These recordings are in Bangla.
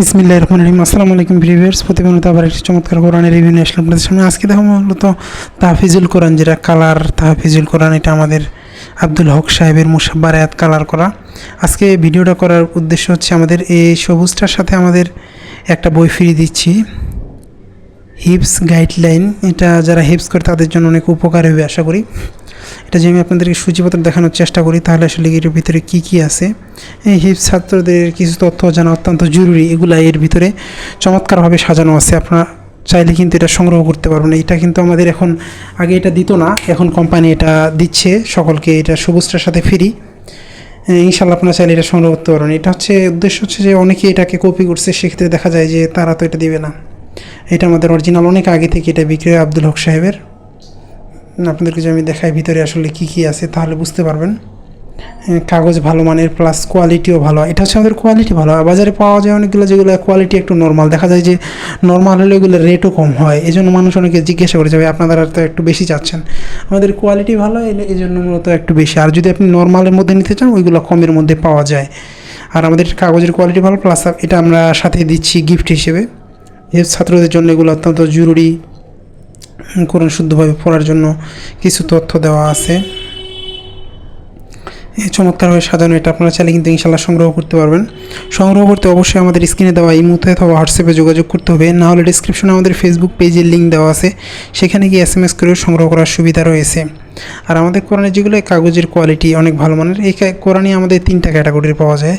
বিসমিল্লাহ রহমান রহিম। আসসালামু আলাইকুম ভিভিয়ার্স প্রতিদিনত আবার একটি চমৎকার কোরআনের রিভিউ নিয়ে আসলাম আপনাদের সামনে। আজকে দেখো মূলত তাহফিজুল কোরআন, যেটা কালার তাহফিজুল কোরআন, এটা আমাদের আব্দুল হক সাহেবের মুসাব্বার আয়াত কালার করা। আজকে ভিডিওটা করার উদ্দেশ্য হচ্ছে আমাদের এই সবুজটার সাথে আমাদের একটা বই ফিরিয়ে দিচ্ছি। হিপস গাইডলাইন, এটা যারা হিপস করে তাদের জন্য অনেক উপকার হবে, আশা করি। এটা যে আমি আপনাদেরকে সূচিপত্র দেখানোর চেষ্টা করি, তাহলে আসলে এর ভিতরে কী কী আছে? হিপস ছাত্রদের কিছু তথ্য জানা অত্যন্ত জরুরি, এগুলা এর ভিতরে চমৎকারভাবে সাজানো আছে। আপনারা চাইলে কিন্তু এটা সংগ্রহ করতে পারবেন। এটা কিন্তু আমাদের এখন, আগে এটা দিত না, এখন কোম্পানি এটা দিচ্ছে, সকলকে এটা সবুজটার সাথে ফ্রি। ইনশাল্লাহ আপনারা চাইলে এটা সংগ্রহ করতে পারবেন। এটা হচ্ছে, উদ্দেশ্য হচ্ছে যে অনেকে এটাকে কপি করছে, সেক্ষেত্রে দেখা যায় যে তারা তো এটা দিবে না। এটা আমাদের অরিজিনাল অনেক আগে থেকে এটা বিক্রি আব্দুল হক সাহেবের আপনাদেরকে যে আমি দেখাই ভিতরে আসলে কি কি আছে, তাহলে বুঝতে পারবেন। কাগজ ভালো মানের প্লাস কোয়ালিটিও ভালো। এটা হচ্ছে আমাদের কোয়ালিটি ভালো। হয় বাজারে পাওয়া যায় অনেকগুলো যেগুলো কোয়ালিটি একটু নর্মাল দেখা যায় যে নর্মাল হলে ওগুলো রেটও কম হয়। এই জন্য মানুষ অনেকে জিজ্ঞাসা করে যাবে আপনারা তো একটু বেশি চাচ্ছেন? আমাদের কোয়ালিটি ভালো এলে এই জন্য মূলত একটু বেশি। আর যদি আপনি নর্মালের মধ্যে নিতে চান, ওইগুলো কমের মধ্যে পাওয়া যায়। আর আমাদের কাগজের কোয়ালিটি ভালো প্লাস এটা আমরা সাথে দিচ্ছি গিফট হিসেবে। ছাত্রদের জন্য এগুলো অত্যন্ত জরুরি। কোরআন শুদ্ধভাবে পড়ার জন্য কিছু তথ্য দেওয়া আছে। এই চমৎকারভাবে সাজানো এটা আপনারা চাইলে কিন্তু ইনশাল্লাহ সংগ্রহ করতে পারবেন। সংগ্রহ করতে অবশ্যই আমাদের স্ক্রিনে দেওয়া ইমুতে অথবা হোয়াটসঅ্যাপে যোগাযোগ করতে হবে। না হলে ডিসক্রিপশনে আমাদের ফেসবুক পেজের লিঙ্ক দেওয়া আছে। সেখানে গিয়ে এস এম এস করেও সংগ্রহ করার সুবিধা রয়েছে। আর আমাদের কোরআনের যেগুলো কাগজের কোয়ালিটি অনেক ভালো মানের, এই কা- কোরআনই আমাদের তিনটা ক্যাটাগরির পাওয়া যায়।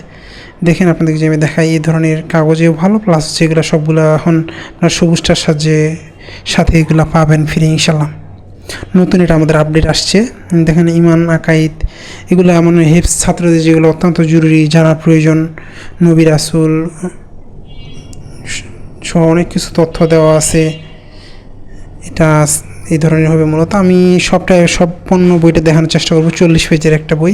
দেখেন আপনাদেরকে যে আমি দেখাই, এই ধরনের কাগজেও ভালো প্লাস হচ্ছে এগুলো সবগুলো এখন সবুজটার সাহায্যে সাথে এগুলো পাবেন ফ্রি ইনশাল্লাহ নতুন এটা আমাদের আপডেট আসছে। দেখেন ইমান, আকাইদ, এগুলো এমন হেপস ছাত্রদের যেগুলো অত্যন্ত জরুরি, জানার প্রয়োজন, নবী রাসুল সহ অনেক কিছু তথ্য দেওয়া আছে। এটা এই ধরনের হবে মূলত। আমি সবটা পণ্য বইটা দেখানোর চেষ্টা করব। চল্লিশ পেজের একটা বই।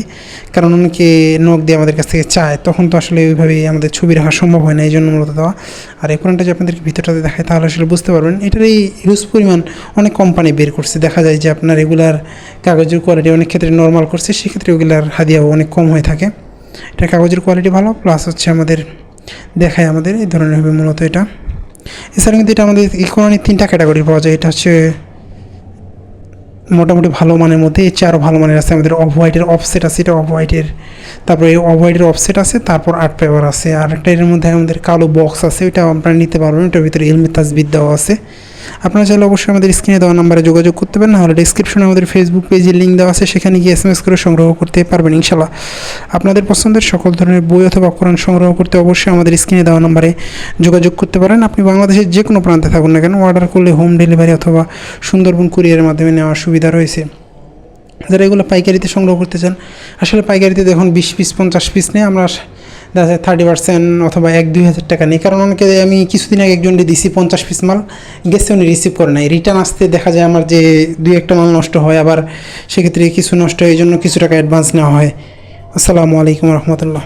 কারণ অনেকে নখ দিয়ে আমাদের কাছ থেকে চায়। তখন তো আসলে ওইভাবেই আমাদের ছবি রাখা সম্ভব হয় না। এই জন্য মূলত দেওয়া। আর এই কোরআনটা যে আপনাদেরকে ভিতরটাতে দেখায়, তাহলে আসলে বুঝতে পারবেন। এটার এই হিউজ পরিমাণ অনেক কোম্পানি বের করছে। দেখা যায় যে আপনার রেগুলার কাগজের কোয়ালিটি অনেক ক্ষেত্রে নর্মাল করছে। সেক্ষেত্রে ওগুলার হাদিয়াও অনেক কম হয়ে থাকে। এটা কাগজের কোয়ালিটি ভালো। প্লাস হচ্ছে আমাদের, দেখায় আমাদের। এই ধরনের হবে মূলত এটা। এছাড়া কিন্তু এটা আমাদের কোরআনের তিনটা ক্যাটাগরি পাওয়া যায়। এটা হচ্ছে মোটামুটি ভালো মানের মধ্যে এর চেয়ে আরও ভালো মানের আছে। আমাদের অফ হোয়াইটের অফসেট আছে, এটা অফ হোয়াইটের তারপরে এই অফ হোয়াইটের অফসেট আছে, তারপর আর্ট পেপার আছে। আর একটা এর মধ্যে আমাদের কালো বক্স আছে ওইটা আপনারা নিতে পারবেন ওটার ভিতরে ইলমি তাজবিদ দেওয়া আছে। আপনারা চাইলে অবশ্যই আমাদের স্ক্রিনে দেওয়া নাম্বারে যোগাযোগ করতে পারেন, নাহলে ডিসক্রিপশনে আমাদের ফেসবুক পেজের লিঙ্ক দেওয়া আছে, সেখানে গিয়ে এস করে সংগ্রহ করতে পারবেন ইনশাল্লাহ আপনাদের পছন্দের সকল ধরনের বই অথবা কোরআন সংগ্রহ করতে অবশ্যই আমাদের স্ক্রিনে দেওয়া নাম্বারে যোগাযোগ করতে পারেন। আপনি বাংলাদেশের যে কোনো প্রান্তে থাকুন না কেন অর্ডার করলে হোম ডেলিভারি অথবা সুন্দরবন কুরিয়ারের মাধ্যমে নেওয়ার সুবিধা রয়েছে। যারা এগুলো পাইকারিতে সংগ্রহ করতে চান, আসলে পাইকারিতে দেখুন বিশ পিস পঞ্চাশ পিস নেই আমরা দেখা যায় থার্টি পার্সেন্ট অথবা এক দুই হাজার টাকা নেই। কারণ অনেকে আমি কিছুদিন আগে একজনকে দিছি পঞ্চাশ পিস মাল, গেছে উনি রিসিভ করে নাই। রিটার্ন আসতে দেখা যায় আমার যে দুই একটা মাল নষ্ট হয়, আবার সেক্ষেত্রে কিছু নষ্ট হয়, এই জন্য কিছু টাকা অ্যাডভান্স নেওয়া হয়। আসসালামু আলাইকুম রহমতুল্লাহ।